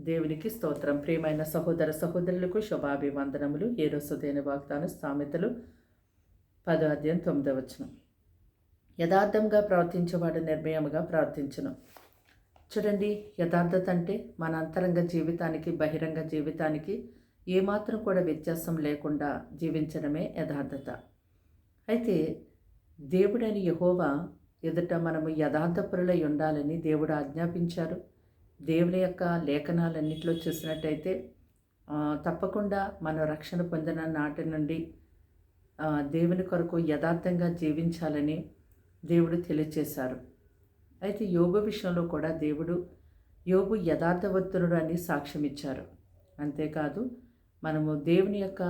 దేవునికి స్తోత్రం. ప్రియమైన సహోదర సహోదరులకు శుభాభివందనములు. ఏ రోజుదైన వాగ్దాన? సామెతలు పదో అధ్యాయం తొమ్మిదో వచనం. యథార్థంగా ప్రవర్తించేవాడు నిర్భయముగా ప్రార్థించను చూడండి యథార్థత అంటే మన అంతరంగ జీవితానికి బహిరంగ జీవితానికి ఏమాత్రం కూడా వ్యత్యాసం లేకుండా జీవించడమే యథార్థత. అయితే దేవుడని యహోవా ఎదుట మనము యథార్థపరులై ఉండాలని దేవుడు ఆజ్ఞాపించారు. దేవుని యొక్క లేఖనాలన్నింటిలో చూసినట్టయితే తప్పకుండా మనం రక్షణ పొందిన నాటి నుండి దేవుని కొరకు యథార్థంగా జీవించాలని దేవుడు తెలియచేశారు. అయితే యోబు విషయంలో కూడా దేవుడు యోబు యథార్థవంతుడు అని సాక్ష్యం ఇచ్చారు అంతేకాదు మనము దేవుని యొక్క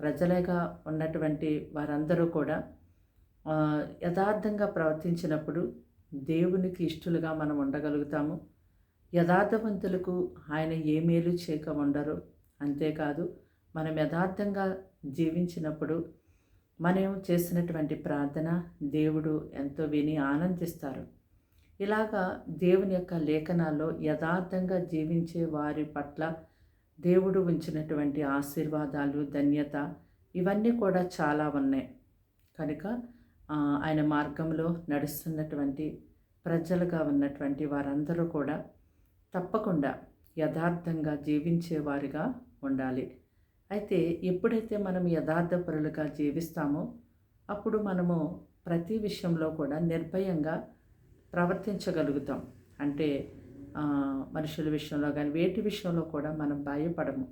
ప్రజలుగా ఉన్నటువంటి వారందరూ కూడా యథార్థంగా ప్రవర్తించినప్పుడు దేవునికి ఇష్టలుగా మనం ఉండగలుగుతాము. యథార్థవంతులకు ఆయన ఏ మేలు చేయక ఉండరు అంతేకాదు మనం యథార్థంగా జీవించినప్పుడు మనం చేసినటువంటి ప్రార్థన దేవుడు ఎంతో విని ఆనందిస్తారు. ఇలాగా దేవుని యొక్క లేఖనాల్లో యథార్థంగా జీవించే వారి పట్ల దేవుడు ఉంచినటువంటి ఆశీర్వాదాలు ధన్యత ఇవన్నీ కూడా చాలా ఉన్నాయి. కనుక ఆయన మార్గంలో నడుస్తున్నటువంటి ప్రజలుగా ఉన్నటువంటి వారందరూ కూడా తప్పకుండా యథార్థంగా జీవించేవారిగా ఉండాలి. అయితే ఎప్పుడైతే మనం యథార్థపరులుగా జీవిస్తామో అప్పుడు మనము ప్రతి విషయంలో కూడా నిర్భయంగా ప్రవర్తించగలుగుతాం. అంటే మనుషుల విషయంలో కానీ వేటి విషయంలో కూడా మనం భయపడము.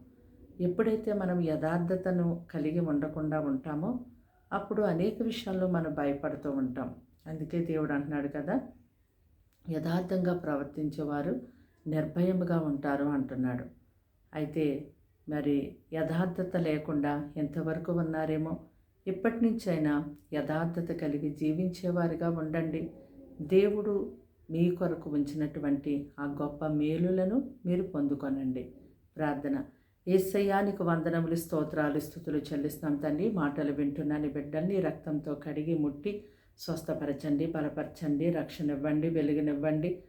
ఎప్పుడైతే మనం యథార్థతను కలిగి ఉండకుండా ఉంటామో అప్పుడు అనేక విషయాల్లో మనం భయపడుతూ ఉంటాం. అందుకే దేవుడు అంటున్నాడు కదా యథార్థంగా ప్రవర్తించేవారు నిర్భయముగా ఉంటారు అంటున్నాడు. అయితే మరి యథార్థత లేకుండా ఎంతవరకు ఉన్నారేమో? ఇప్పటి నుంచైనా యథార్థత కలిగి జీవించేవారిగా ఉండండి. దేవుడు మీ కొరకు ఉంచినటువంటి ఆ గొప్ప మేలులను మీరు పొందుకొనండి. ప్రార్థన. ఏసయ్యానికి వందనములు స్తోత్రాలు స్థుతులు చెల్లిస్తాం తండ్రి మాటలు వింటున్నాను బిడ్డల్ని రక్తంతో కడిగి ముట్టి స్వస్థపరచండి బలపరచండి రక్షణ ఇవ్వండి వెలుగునివ్వండి.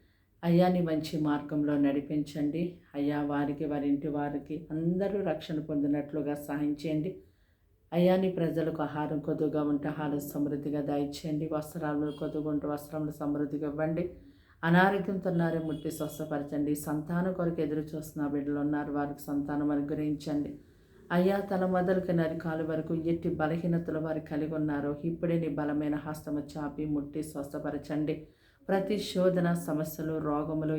అయ్యాని మంచి మార్గంలో నడిపించండి. అయ్యా వారికి వారి ఇంటి వారికి అందరూ రక్షణ పొందినట్లుగా సహాయం చేయండి. అయ్యాని ప్రజలకు ఆహారం కొద్దుగా ఉంటే ఆహారం సమృద్ధిగా దయచేయండి వస్త్రాలు కొద్దుగా ఉంటే వస్త్రములు సమృద్ధిగా ఇవ్వండి. అనారోగ్యంతో ఉన్నారే ముట్టి స్వస్థపరచండి. సంతానం కొరకు ఎదురు చూస్తున్న బిడ్డలు ఉన్నారు వారికి సంతానం అనుగ్రహించండి. అయ్యా తల మొదలుకి నరికాలు వరకు ఎట్టి బలహీనతలు వారు కలిగి ఉన్నారో. ఇప్పుడే నీ బలమైన హస్తము చాపి ముట్టి స్వస్థపరచండి. ప్రతి శోధన సమస్యలు రోగములు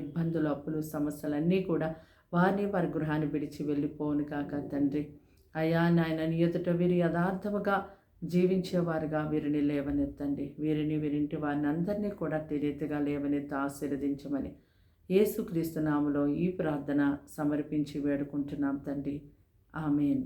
ఇబ్బందులు అప్పులు సమస్యలన్నీ కూడా వారిని వారి గృహాన్ని విడిచి వెళ్ళిపోను కాక తండ్రి. అయ్యా నాయన నీ ఎదుట వీరు యథార్థముగా జీవించేవారుగా వీరిని లేవనెత్తండి. వీరిని వీరింటి వారిని అందరినీ కూడా తెలియతగా లేవనెత్తి ఆశీర్వదించమని యేసుక్రీస్తు నామలో ఈ ప్రార్థన సమర్పించి వేడుకుంటున్నాం తండ్రి. ఆమెన్.